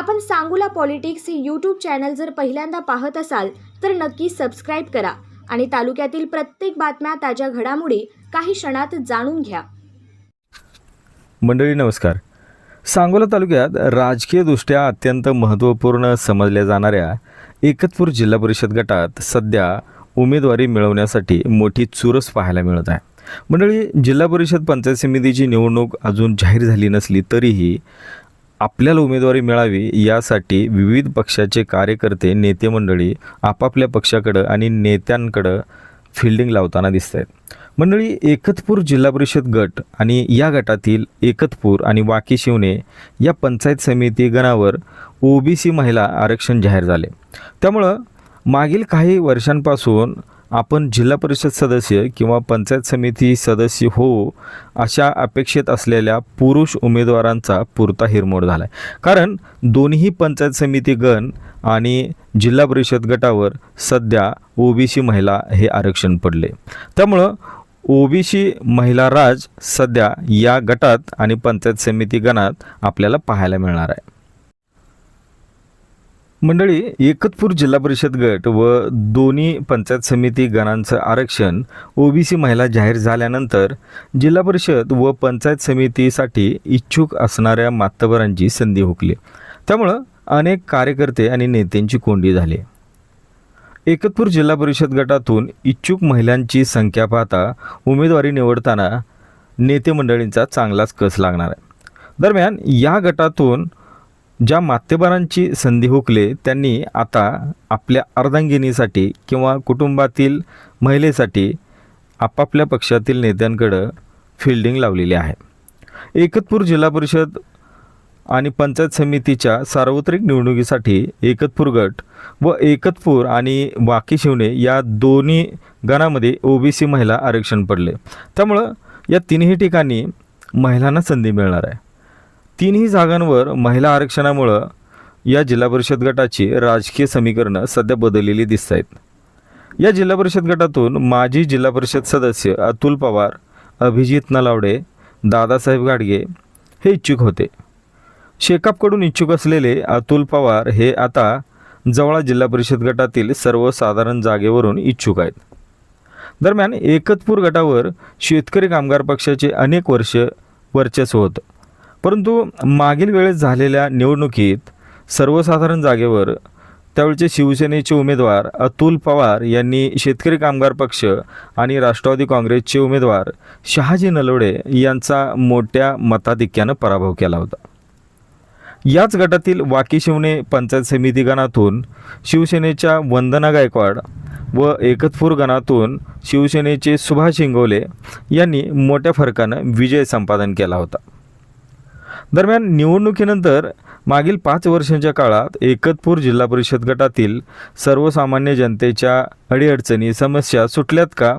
आपण सांगूला पॉलिटिक्स हे YouTube channel जर पहिल्यांदा पाहत असाल तर नक्की सबस्क्राईब करा आणि तालुक्यातील प्रत्येक बातम्या ताज्या घडामोडी काही क्षणात जाणून घ्या. मंडळी नमस्कार. सांगोला तालुक्यात राजकीयदृष्ट्या अत्यंत महत्त्वपूर्ण समजल्या जाणाऱ्या एकतपूर जिल्हा परिषद गटात सध्या उमेदवारी मिळवण्यासाठी मोठी चुरस पाहायला मिळत आहे. मंडळी जिल्हा परिषद पंचायत समितीची निवडणूक अजून जाहीर झाली नसली तरीही आपल्याला उमेदवारी मिळावी यासाठी विविध पक्षाचे कार्यकर्ते नेते मंडळी आपापल्या पक्षाकडं आणि नेत्यांकडं फिल्डिंग लावताना दिसत आहेत मंडळी एकतपूर जिल्हा परिषद गट आणि या गटातील एकतपूर आणि वाकी शिवणे या पंचायत समिती गणावर ओबीसी महिला आरक्षण जाहीर झाले. त्यामुळं मागील काही वर्षांपासून आपण जिल्हा परिषद सदस्य किंवा पंचायत समिती सदस्य हो अशा अपेक्षित असलेल्या पुरुष उमेदवारांचा पुरता हिरमोड झाला आहे कारण दोन्ही पंचायत समिती गण आणि जिल्हा परिषद गटावर सध्या ओबीसी महिला हे आरक्षण पडले. त्यामुळं ओबीसी महिला राज सध्या या गटात आणि पंचायत समिती गणात आपल्याला पाहायला मिळणार आहे. मंडळी एकतपूर जिल्हा परिषद गट व दोन्ही पंचायत समिती गणांचं आरक्षण ओबीसी महिला जाहीर झाल्यानंतर जिल्हा परिषद व पंचायत समितीसाठी इच्छुक असणाऱ्या मातबरांची संधी हुकली. त्यामुळं अनेक कार्यकर्ते आणि नेत्यांची कोंडी झाली. एकतपूर जिल्हा परिषद गटातून इच्छुक महिलांची संख्या पाहता उमेदवारी निवडताना नेते मंडळींचा चांगलाच कस लागणार आहे. दरम्यान या गटातून ज्या मातेबारांची संधी हुकले त्यांनी आता आपल्या अर्धांगिनीसाठी किंवा कुटुंबातील महिलेसाठी आपापल्या पक्षातील नेत्यांकडं फिल्डिंग लावलेली आहे. एकतपूर जिल्हा परिषद आणि पंचायत समितीच्या सार्वत्रिक निवडणुकीसाठी एकतपूर गट व एकतपूर आणि वाकी शिवणे या दोन्ही गणामध्ये ओबीसी महिला आरक्षण पडले. त्यामुळं या तिन्ही ठिकाणी महिलांना संधी मिळणार आहे. तिन्ही जागांवर महिला आरक्षणामुळं या जिल्हा परिषद गटाची राजकीय समीकरणं सध्या बदललेली दिसत आहेत या जिल्हा परिषद गटातून माजी जिल्हा परिषद सदस्य अतुल पवार अभिजित नलावडे दादासाहेब गाडगे हे इच्छुक होते. शेकापकडून इच्छुक असलेले अतुल पवार हे आता जवळा जिल्हा परिषद गटातील सर्वसाधारण जागेवरून इच्छुक आहेत. दरम्यान एकतपूर गटावर शेतकरी कामगार पक्षाचे अनेक वर्ष वर्चस्व होतं. परंतु मागील वेळेस झालेल्या निवडणुकीत सर्वसाधारण जागेवर त्यावेळचे शिवसेनेचे उमेदवार अतुल पवार यांनी शेतकरी कामगार पक्ष आणि राष्ट्रवादी काँग्रेसचे उमेदवार शहाजी नलवडे यांचा मोठ्या मताधिक्यानं पराभव केला होता. याच गटातील वाकी शिवणे पंचायत समिती गणातून शिवसेनेच्या वंदना गायकवाड व एकतपूर गणातून शिवसेनेचे सुभाष इंगोले यांनी मोठ्या फरकानं विजय संपादन केला होता. दरम्यान निवडणुकीनंतर मागील पाच वर्षांच्या काळात एकतपूर जिल्हा परिषद गटातील सर्वसामान्य जनतेच्या अडीअडचणी समस्या सुटल्यात का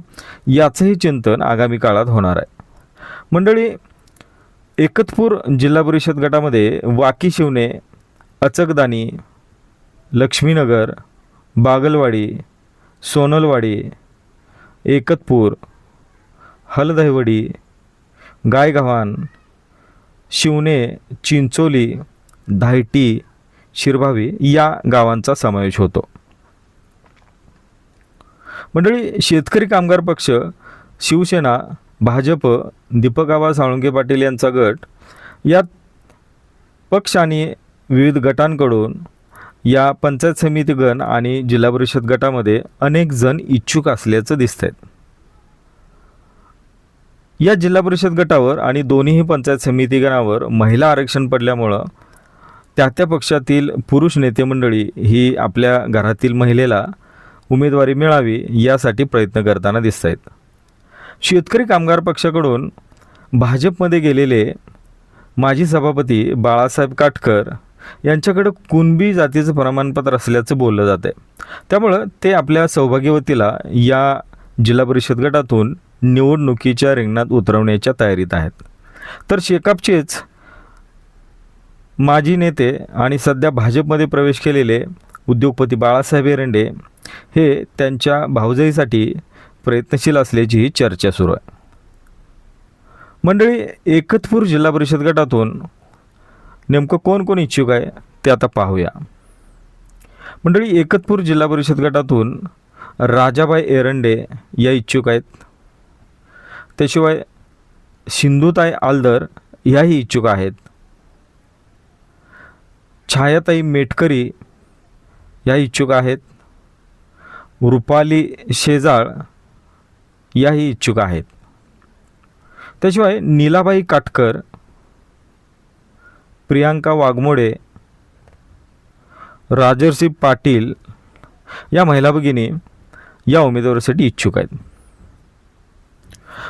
याचंही चिंतन आगामी काळात होणार आहे. मंडळी एकतपूर जिल्हा परिषद गटामध्ये वाकी शिवणे अचकदानी लक्ष्मीनगर बागलवाडी सोनलवाडी एकतपूर हलदहिवडी गायगव्हाण शिवणे चिंचोली धायटी शिरभावी या गावांचा समावेश होतो. मंडळी शेतकरी कामगार पक्ष शिवसेना भाजप दीपकाबा साळुंके पाटील यांचा गट या पक्ष आणि विविध गटांकडून या पंचायत समिती गण आणि जिल्हा परिषद गटामध्ये अनेक जण इच्छुक असल्याचं दिसत आहेत या जिल्हा परिषद गटावर आणि दोन्हीही पंचायत समिती गणावर महिला आरक्षण पडल्यामुळं त्या त्या पक्षातील पुरुष नेतेमंडळी ही आपल्या घरातील महिलेला उमेदवारी मिळावी यासाठी प्रयत्न करताना दिसत आहेत शेतकरी कामगार पक्षाकडून भाजपमध्ये गेलेले माजी सभापती बाळासाहेब काटकर यांच्याकडं कुणबी जातीचं प्रमाणपत्र असल्याचं बोललं जातं आहे त्यामुळं ते आपल्या सौभाग्यवतीला या जिल्हा परिषद गटातून निवडणुकीच्या रिंगणात उतरवण्याच्या तयारीत आहेत. तर शेकापचेच माजी नेते आणि सध्या भाजपमध्ये प्रवेश केलेले उद्योगपती बाळासाहेब एरंडे हे त्यांच्या भावजईसाठी प्रयत्नशील असल्याची चर्चा सुरू आहे. मंडळी एकतपूर जिल्हा परिषद गटातून नेमकं कोण कोण इच्छुक आहे ते आता पाहूया. मंडळी एकतपूर जिल्हा परिषद गटातून राजाबाई एरंडे या इच्छुक आहेत. त्याशिवाय सिंधुताई आलदर याही इच्छुक आहेत. छायाताई मेटकरी या इच्छुक आहेत. रुपाली शेजाळ याही इच्छुक आहेत. त्याशिवाय नीलाबाई काटकर प्रियांका वाघमोडे राजर्षी पाटील या महिला भगिनी या उमेदवारासाठी इच्छुक आहेत.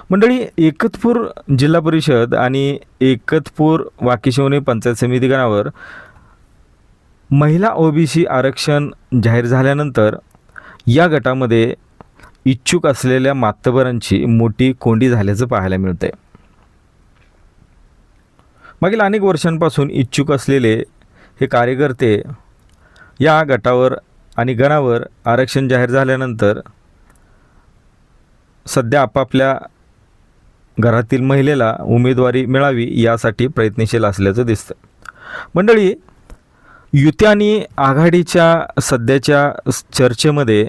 मंडळी एकतपूर जिल्हा परिषद आणि एकतपूर वाकिशिवणी पंचायत समिती गणावर महिला ओबीसी आरक्षण जाहीर झाल्यानंतर या गटामध्ये इच्छुक असलेल्या मातबरांची मोठी कोंडी झाल्याचं पाहायला मिळते मागील अनेक वर्षांपासून इच्छुक असलेले हे कार्यकर्ते या गटावर आणि गणावर आरक्षण जाहीर झाल्यानंतर सध्या आपापल्या घरातील महिलेला उमेदवारी मिळावी यासाठी प्रयत्नशील असल्याचं दिसतं मंडळी युती आणि आघाडीच्या सध्याच्या चर्चेमध्ये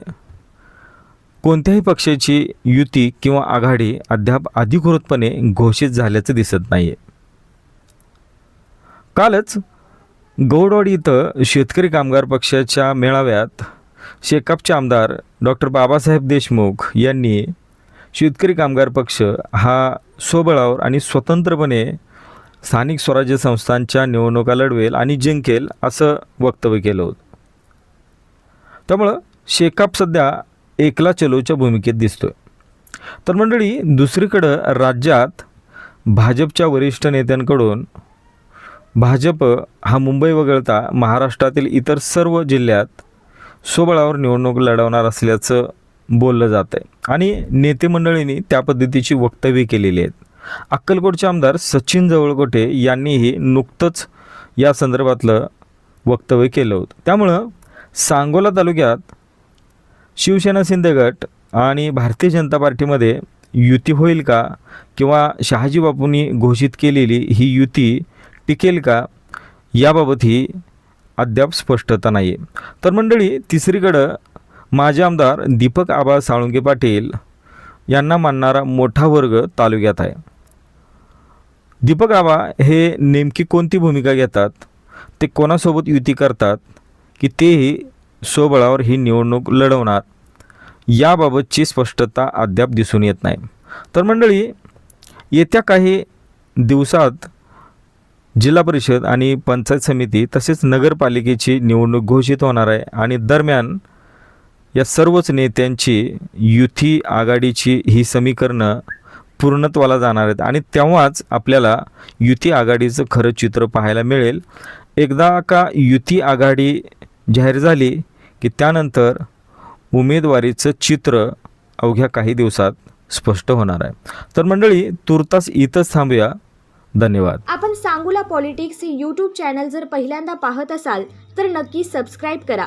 कोणत्याही पक्षाची युती किंवा आघाडी अद्याप अधिकृतपणे घोषित झाल्याचं दिसत नाही आहे कालच गौडवाडी इथं शेतकरी कामगार पक्षाच्या मेळाव्यात शेकापचे आमदार डॉक्टर बाबासाहेब देशमुख यांनी शेतकरी कामगार पक्ष हा स्वबळावर आणि स्वतंत्रपणे स्थानिक स्वराज्य संस्थांच्या निवडणुका लढवेल आणि जिंकेल असं वक्तव्य केलं होतं. त्यामुळं शेकाप सध्या एकला चलोच्या भूमिकेत दिसतोय. तर मंडळी दुसरीकडं राज्यात भाजपच्या वरिष्ठ नेत्यांकडून भाजप हा मुंबई वगळता महाराष्ट्रातील इतर सर्व जिल्ह्यात स्वबळावर निवडणूक लढवणार असल्याचं बोललं जात आहे आणि नेते मंडळींनी त्या पद्धतीची वक्तव्य केलेली आहेत. अक्कलकोटचे आमदार सचिन जवळकोटे यांनीही नुकतंच या संदर्भातलं वक्तव्य केलं होतं. त्यामुळं सांगोला तालुक्यात शिवसेना शिंदे गट आणि भारतीय जनता पार्टीमध्ये युती होईल का किंवा शहाजी बापूंनी घोषित केलेली ही युती टिकेल का याबाबतही अद्याप स्पष्टता नाही आहे तर मंडळी तिसरीकडं माजी आमदार दीपक आबा साळुंके पाटील यांना मानणारा मोठा वर्ग तालुक्यात आहे. दीपक आबा हे नेमकी कोणती भूमिका घेतात? ते कोणासोबत युती करतात? की तेही स्वबळावर ही निवडणूक लढवणार? याबाबतची स्पष्टता अद्याप दिसून येत नाही. तर मंडळी येत्या काही दिवसात जिल्हा परिषद आणि पंचायत समिती तसेच नगरपालिकेची निवडणूक घोषित होणार आहे आणि दरम्यान या सर्वच नेत्यांची युती आघाडीची ही समीकरणं पूर्णत्वाला जाणार आहेत. आणि तेव्हाच आपल्याला युती आघाडीचं खरं चित्र पाहायला मिळेल. एकदा का युती आघाडी जाहीर झाली की त्यानंतर उमेदवारीचं चित्र अवघ्या काही दिवसात स्पष्ट होणार आहे. तर मंडळी तुर्तास इथंच थांबूया. धन्यवाद. आपण सांगूला पॉलिटिक्स हे यूट्यूब चॅनल जर पहिल्यांदा पाहत असाल तर नक्की सबस्क्राईब करा.